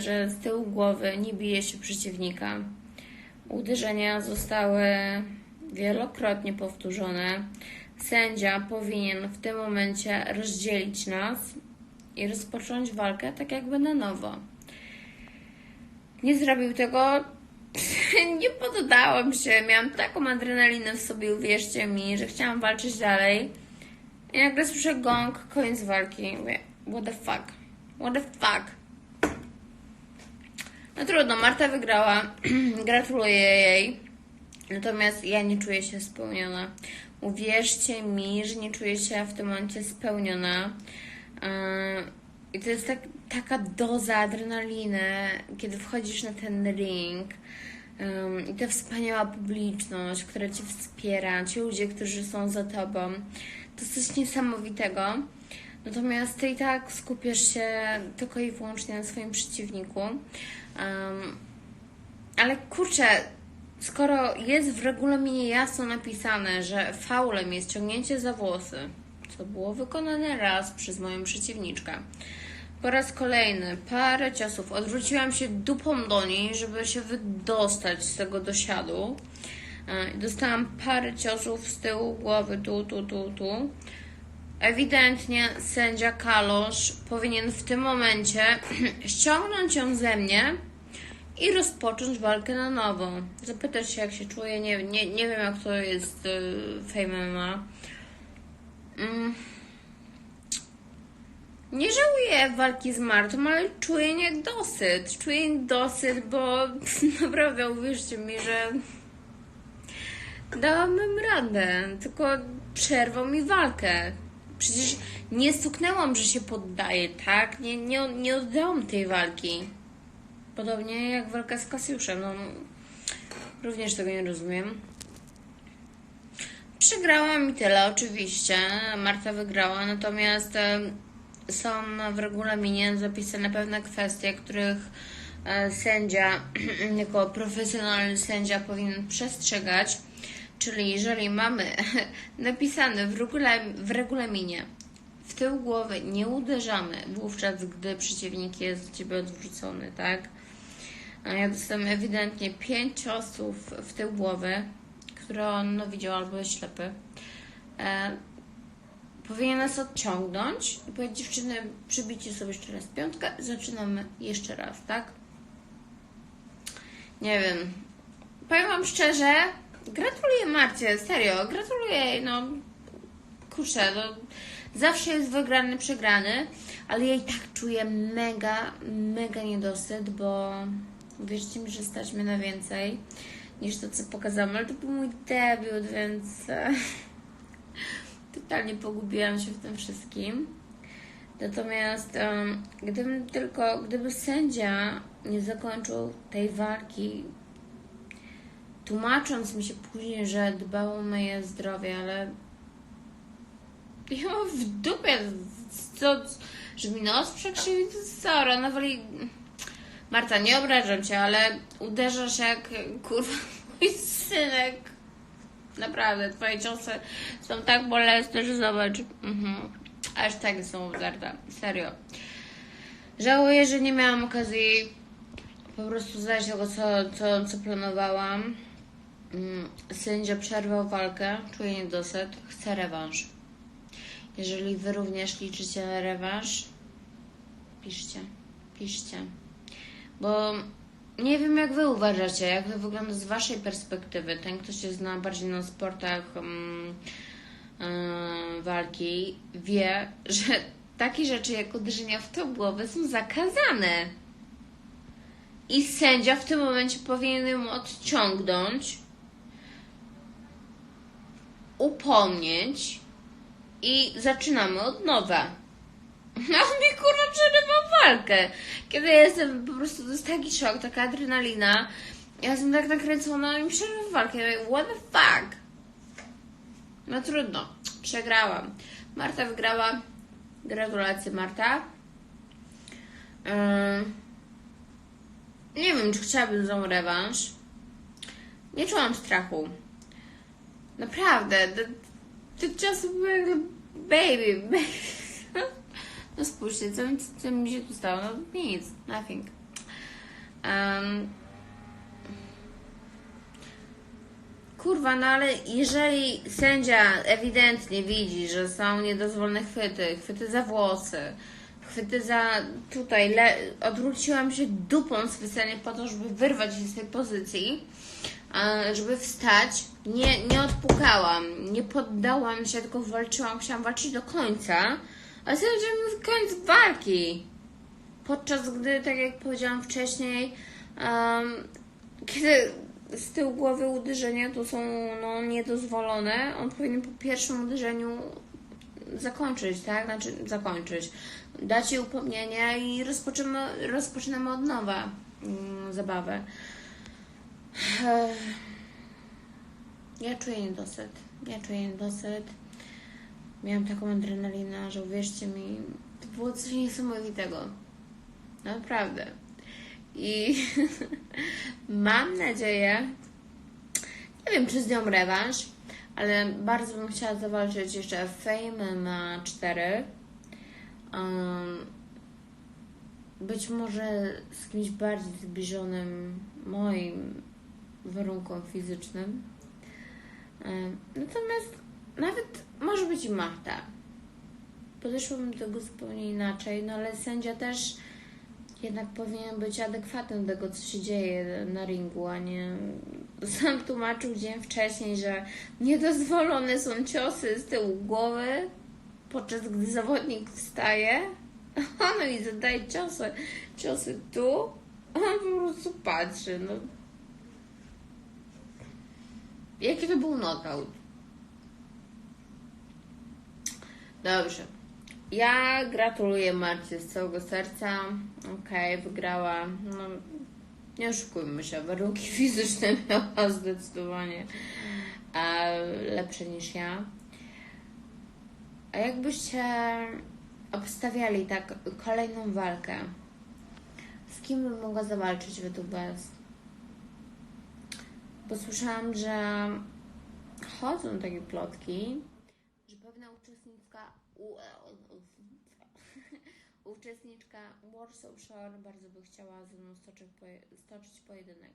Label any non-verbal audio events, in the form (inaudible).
że z tyłu głowy nie bije się przeciwnika. Uderzenia zostały wielokrotnie powtórzone. Sędzia powinien w tym momencie rozdzielić nas i rozpocząć walkę tak jakby na nowo. Nie zrobił tego. (laughs) Nie poddałam się. Miałam taką adrenalinę w sobie, uwierzcie mi, że chciałam walczyć dalej. I nagle słyszę gong, koniec walki. Mówię, what the fuck? What the fuck? No trudno, Marta wygrała. (clears throat) Gratuluję jej. Natomiast ja nie czuję się spełniona. Uwierzcie mi, że nie czuję się w tym momencie spełniona. Yy, I to jest tak, taka doza adrenaliny, kiedy wchodzisz na ten ring. Ym, I ta wspaniała publiczność, która cię wspiera, ci ludzie, którzy są za tobą. To jest coś niesamowitego. Natomiast ty i tak skupiasz się tylko i wyłącznie na swoim przeciwniku. Ym, ale kurczę, skoro jest w regulaminie jasno napisane, że faulem jest ciągnięcie za włosy, co było wykonane raz przez moją przeciwniczkę. Po raz kolejny parę ciosów odwróciłam się dupą do niej, żeby się wydostać z tego dosiadu. E, Dostałam parę ciosów z tyłu głowy, tu, tu, tu, tu. Ewidentnie sędzia Kalosz powinien w tym momencie (clears throat) ściągnąć ją ze mnie i rozpocząć walkę na nowo. Zapytać się, jak się czuję. Nie, nie, nie wiem, jak to jest y, Fame MMA. Mm. Nie żałuję walki z Martą, ale czuję niedosyt. Czuję niedosyt, bo (laughs) naprawdę uwierzcie mi, że dałam im radę, tylko przerwał mi walkę. Przecież nie stuknęłam, że się poddaję, tak? Nie, nie, nie oddałam tej walki. Podobnie jak walka z Kasiuszem, no również tego nie rozumiem. Przegrałam i tyle, oczywiście. Marta wygrała, natomiast e, są w regulaminie zapisane pewne kwestie, których e, sędzia, (clears throat) jako profesjonalny sędzia powinien przestrzegać. Czyli jeżeli mamy (laughs) napisane w, regula- w regulaminie w tył głowy nie uderzamy, wówczas gdy przeciwnik jest do ciebie odwrócony, tak? A ja dostałem ewidentnie pięć ciosów w tył głowy, które on no, widział albo jest ślepy. E, powinien nas odciągnąć i powiedzieć dziewczyny, przybijcie sobie jeszcze raz piątkę, zaczynamy jeszcze raz, tak? Nie wiem. Powiem Wam szczerze, gratuluję Marcie, serio, gratuluję jej, no kurczę, no, zawsze jest wygrany, przegrany, ale ja i tak czuję mega, mega niedosyt, bo wierzcie mi, że stać mnie na więcej niż to, co pokazałam, ale to był mój debiut, więc (laughs) totalnie pogubiłam się w tym wszystkim. Natomiast em, gdybym tylko, gdyby sędzia nie zakończył tej walki, tłumacząc mi się później, że dbał o moje zdrowie, ale ja mam w dupie, co, że mi nos przekrzywi, to sorry, ona woli... Marta, nie obrażam cię, ale uderzasz jak, kurwa, mój synek. Naprawdę, twoje ciosy są tak bolesne, że zobacz. Mhm. Aż tak są obdarte. Serio. Żałuję, że nie miałam okazji po prostu zdać tego, co, co, co planowałam. Mm, Sędzia przerwał walkę, czuję niedosyt, chcę rewanż. Jeżeli wy również liczycie na rewanż, piszcie, piszcie. Bo nie wiem, jak wy uważacie, jak to wygląda z waszej perspektywy. Ten, kto się zna bardziej na sportach mm, yy, walki, wie, (laughs) że takie rzeczy jak uderzenia w tą głowę są zakazane. I sędzia w tym momencie powinien ją odciągnąć, upomnieć i zaczynamy od nowa. (laughs) On mi kurwa przerywa walkę. Kiedy jestem po prostu, to jest taki szok, taka adrenalina. Ja jestem tak nakręcona i mi przerywa walkę. Ja mówię, What the fuck? No trudno, przegrałam. Marta wygrała. Gratulacje Marta. Nie wiem, czy chciałabym znowu rewanż. Nie czułam strachu. Naprawdę. Były jak baby, baby. No spójrzcie, co, co mi się tu stało? No nic, nothing. Em, kurwa, no ale jeżeli sędzia ewidentnie widzi, że są niedozwolone chwyty, chwyty za włosy, chwyty za tutaj, le, odwróciłam się dupą specjalnie po to, żeby wyrwać się z tej pozycji, żeby wstać, nie, nie odpukałam, nie poddałam się, tylko walczyłam, chciałam walczyć do końca, ale sędzia mi koniec walki. Podczas gdy, tak jak powiedziałam wcześniej, em, kiedy z tyłu głowy uderzenia to są no, niedozwolone, on powinien po pierwszym uderzeniu zakończyć, tak? Znaczy zakończyć. Dać jej upomnienie i rozpoczynamy, rozpoczynamy od nowa mm, zabawę. Ja czuję niedosyt. Ja czuję niedosyt. Miałam taką adrenalinę, że uwierzcie mi, to było coś niesamowitego. Naprawdę. I (laughs) mam nadzieję, nie wiem czy z nią rewanż, ale bardzo bym chciała zawalczyć jeszcze Fame ma 4. Um, być może z kimś bardziej zbliżonym moim warunkom fizycznym. Natomiast nawet może być i Marta. Podeszłabym do tego zupełnie inaczej, no ale sędzia też jednak powinien być adekwatny do tego, co się dzieje na ringu, a nie (laughs) sam tłumaczył dzień wcześniej, że niedozwolone są ciosy z tyłu głowy, podczas gdy zawodnik wstaje, (laughs) no i zadaje ciosy, ciosy tu, on po prostu patrzy, no. Jaki to był knockout? Dobrze. Ja gratuluję Marcie z całego serca. Okej, wygrała. No, nie oszukujmy się, warunki (laughs) fizyczne miała zdecydowanie e, lepsze niż ja. A jakbyście obstawiali tak kolejną walkę, z kim bym mogła zawalczyć według Was? Bo słyszałam, że chodzą takie plotki, że pewna uczestniczka u- (laughs) uczestniczka Warsaw Shore bardzo by chciała ze mną stoczyć pojedynek.